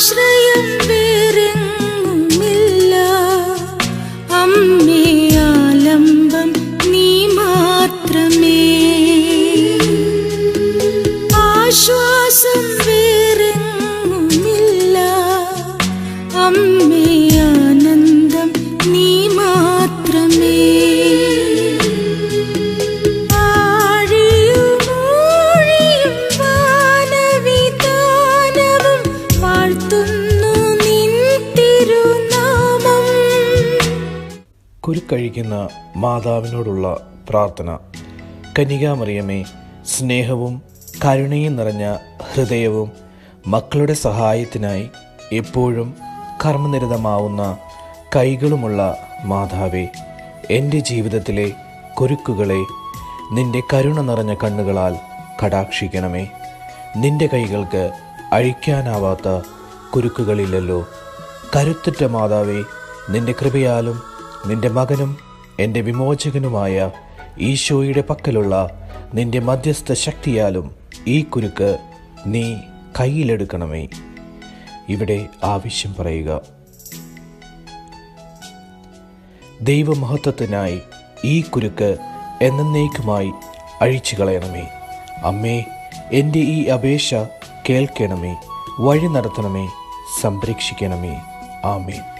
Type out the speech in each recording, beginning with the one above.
कृष्ण കുരുക്കഴിക്കുന്ന മാതാവിനോടുള്ള പ്രാർത്ഥന. കന്യകാമറിയമേ സ്നേഹവും കരുണയും നിറഞ്ഞ ഹൃദയവും മക്കളുടെ സഹായത്തിനായി എപ്പോഴും കർമ്മനിരതമാവുന്ന കൈകളുമുള്ള മാതാവേ എന്റെ ജീവിതത്തിലെ കുരുക്കുകളെ നിന്റെ കരുണ നിറഞ്ഞ കണ്ണുകളാൽ കടാക്ഷിക്കണമേ. നിന്റെ കൈകൾക്ക് അഴിക്കാനാവാത്ത കുരുക്കുകളില്ലല്ലോ. കരുത്തുറ്റ മാതാവേ നിന്റെ കൃപയാലും നിന്റെ മകനും എന്റെ വിമോചകനുമായ ഈശോയുടെ പക്കലുള്ള നിന്റെ മധ്യസ്ഥ ശക്തിയാലും ഈ കുരുക്ക് നീ കയ്യിലെടുക്കണമേ. ഇവിടെ ആവശ്യം പറയുക. ദൈവമഹത്വത്തിനായി ഈ കുരുക്ക് എന്നേക്കുമായി അഴിച്ചു കളയണമേ അമ്മേ എന്റെ ഈ അപേക്ഷ കേൾക്കണമേ വഴി നടത്തണമേ സംരക്ഷിക്കണമേ. ആമേൻ.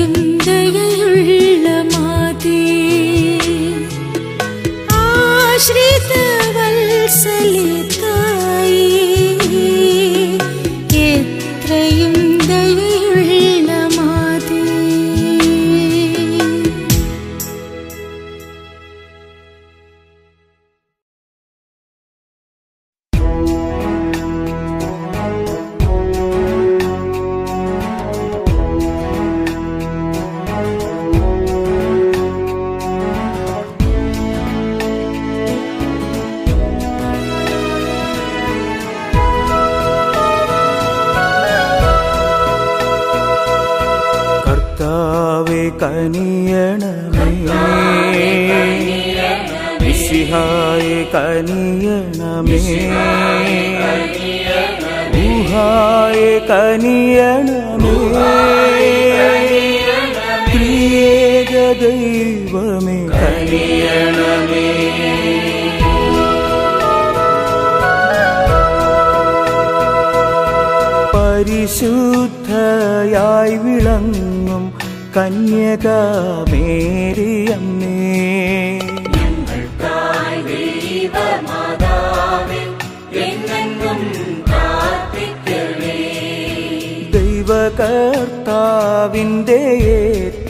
yüzüm ദൈവമേ. കനിയണമേ. പരിശുദ്ധയായി വിളങ്ങും കന്യകാമേരിയമ്മേ. ദൈവകർത്താവിന്റെ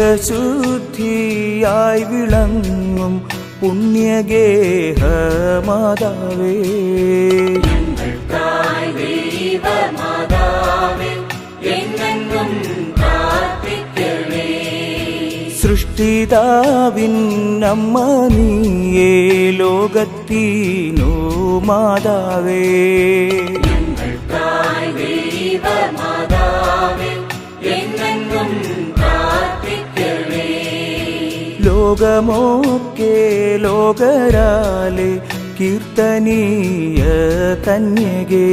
ദേഹശുദ്ധിയായി വിളങ്ങും പുണ്യഗേഹ മാതാവേ സൃഷ്ടിതാവിൻ അമ്മ നീയേ ലോകത്തിനു മാതാവേ. ലോകമോക്കെ ലോകരാലെ കീർത്തനീയ കന്യകേ.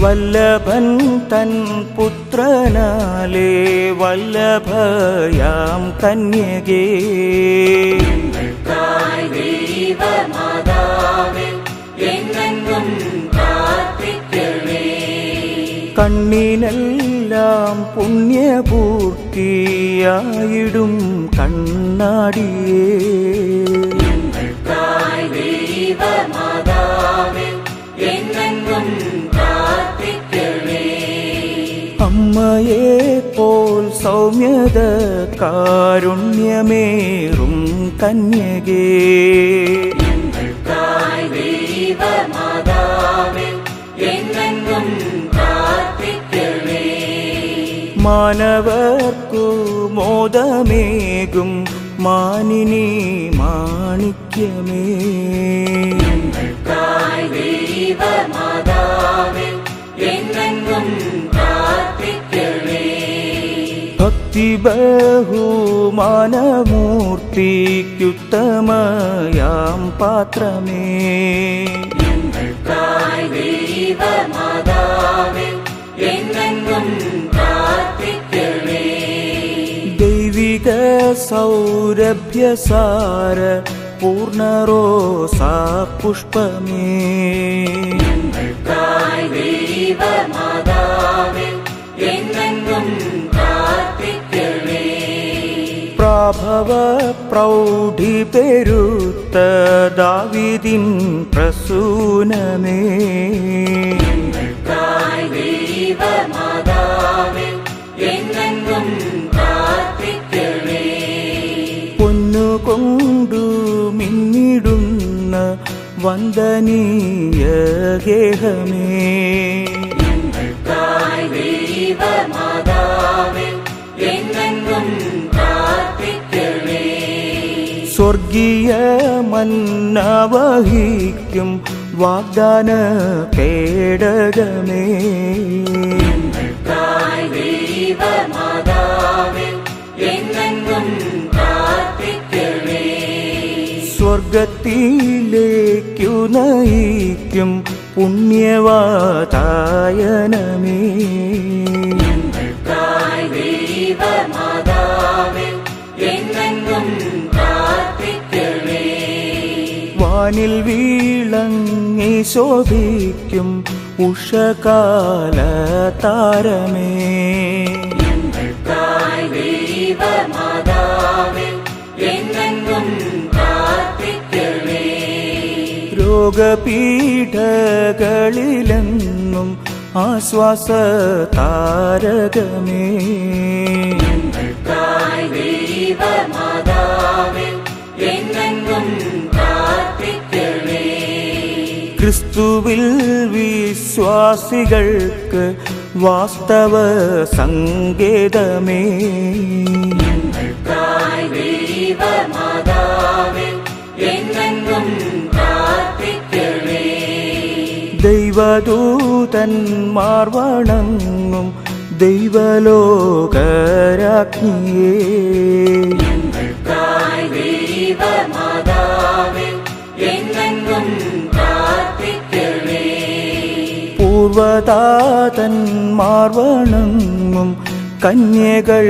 വല്ലഭൻ തൻ പുത്രനാലേ വല്ലഭയാം കന്യകേ. കണ്ണിനെല്ലാം പുണ്യപൂർത്തിയായിടും കണ്ണാടിയേ. അമ്മയെ പോൽ സൗമ്യത കാരുണ്യമേറും കന്യകേ. മാനവർക്കു മോദമേകും മാനിനി മാണിക്യമേ. ഭക്തി ബഹുമാനമൂർത്തിക്കുത്തമയാം പാത്രമേ. ദൈവിക സൗരഭ്യസാര പൂർണറോസാ പുഷ്പമേ. പ്രാഭവ പ്രൗഢി പെരുത്ത ദാവിദിൻ പ്രസൂനമേ. പൊന്നുകൊണ്ടു മിന്നിടുന്ന വന്ദനീയ ഗേഹമേ. സ്വർഗീയ മന്ന വഹിക്കും വാഗ്ദാന പേടകമേ. സ്വർഗത്തിലേക്കു നയിക്കും പുണ്യവാതായനമേ. വാനിൽ വീളങ്ങി ശോഭിക്കും ഉഷകാല താരമേ രോഗപീഠകളിലെന്നും ആശ്വാസ താരകമേ ക്രിസ്തുവിൽ വിശ്വാസികൾക്ക് വാസ്തവ സങ്കേതമേ. ദൈവദൂതന്മാർ വണങ്ങും ദൈവലോകരാജ്ഞിയേ. പൂർവതാതന്മാർ വണങ്ങും കന്യകൾ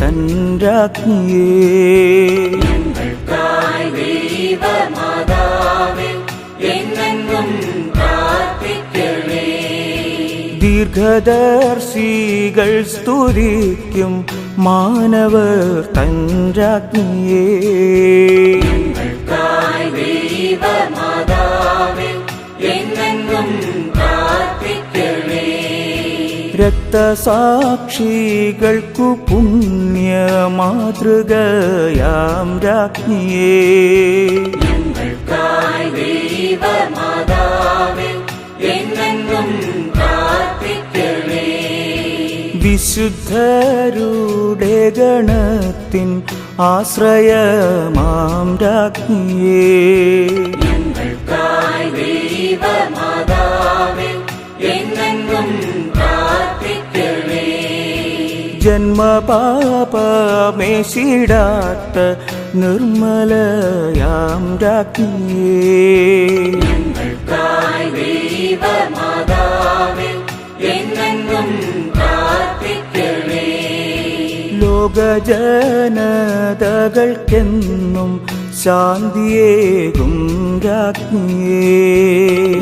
തൻ രാജ്ഞിയേ. ദീർഘദർശികൾ സ്തുതിക്കും മാനവർ തൻ രാജ്ഞിയേ. രക്തസാക്ഷികൾക്കു പുണ്യ മാതൃകയാം രാജ്ഞിയേ വിശുദ്ധരുടെ ഗണത്തിൻ ആശ്രയമാം രാജ്ഞിയേ. ജന്മപാപമേശിടാത്ത നിർമ്മലയാം രാജ്ഞിയേ. ലോകജനതകൾക്കെന്നും ശാന്തിയേകും രാജ്ഞിയേ.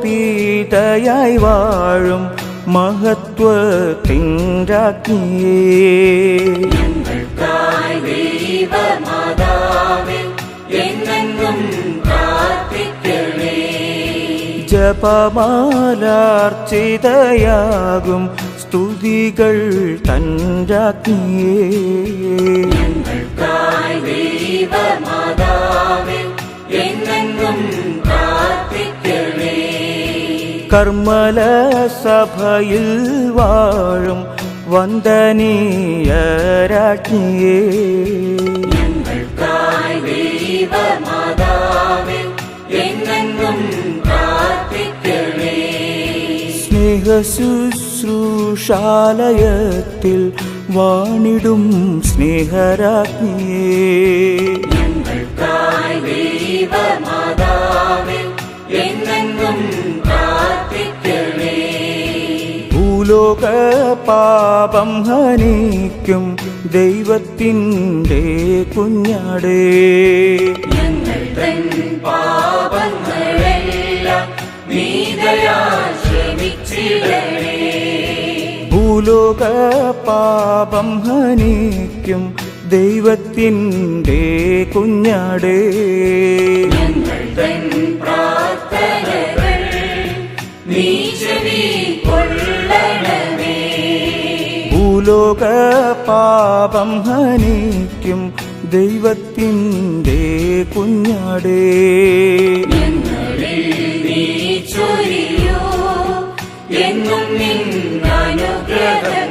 സ്വർഗാരോപിതയായി വാഴും മഹത്വ രാജ്ഞിയേ ജപമാലാർച്ചിതയാകും സ്തുതികൾ തൻ രാജ്ഞിയേ കർമ്മല സഭയിൽ വാഴും വന്ദനീയ രാജ്ഞിയേ സ്നേഹശുശ്രൂഷാലയത്തിൽ വാണിടും പാപം ഹനിക്കും ദൈവത്തിന്റെ കുഞ്ഞാടേ. ഭൂലോക പാപം ഹനിക്കും ദൈവത്തിന്റെ കുഞ്ഞാടേ. ലോക പാപം ഹനിക്കും ദൈവത്തിന്റെ കുഞ്ഞാടേ. എന്നും നിന്നനുഗ്രഹം